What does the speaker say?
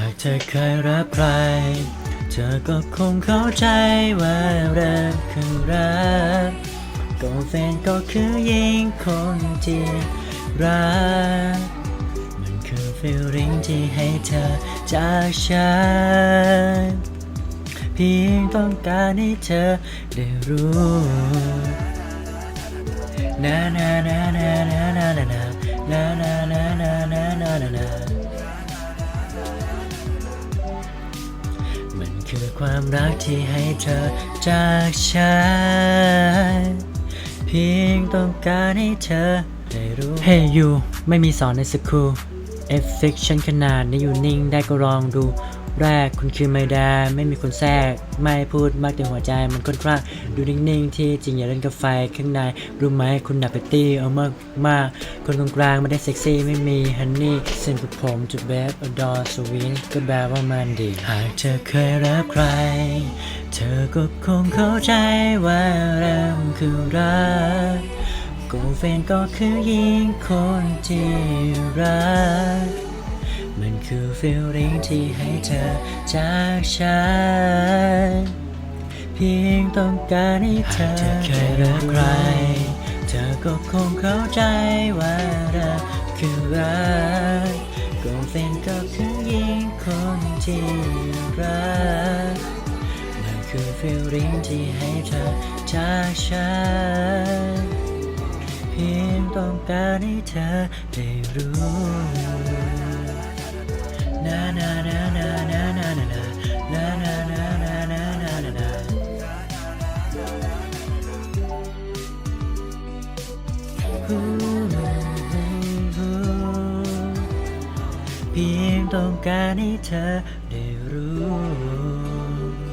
ากเธอเคยรักใคร เธอก็คงเข้าใจว่ารักคือรักก็แฟนก็คือยิงคนที่รัก มันคือ feeling ที่ให้เธอจากฉันเพียงต้องการให้เธอได้รู้นานานานานานานานานานานานา คือความรักที่ให้เธอจากฉันเพียงต้องการให้เธอได้รู้ Hey you ไม่มีสอนในสกูลเอฟเฟกชันขนาดนี้อยู่นิ่งได้ก็ลองดู แรกคุณคือไมด้ไม่มีคนแทรก ไม่พูดมากแต่หัวใจ มันค่อนข้างดูนิ่งๆ ที่จริงอย่าเล่นกับไฟข้างในรู้ไหมคุณหนักไปตี้เอามากมากคนตรงกลางไม่ได้เซ็กซี่ไม่มีฮันนี่เส้นกับผมจุดแบบอดอสวีนก็แบบว่ามันดี หากเธอเคยรักใคร เธอก็คงเข้าใจว่าเราคือรักก็แฟนก็คือยิงคนที่รัก มันคือ feeling ที่ให้เธอจากฉัน เพียงต้องการให้เธอเคยรักใคร เธอก็คงเข้าใจว่าเราคือรักก็แฟนก็คือยิงคนที่รัก มันคือ feeling ที่ให้เธอจากฉัน เพียงต้องการให้เธอได้รู้ เพียงต้องการให้เธอได้รู้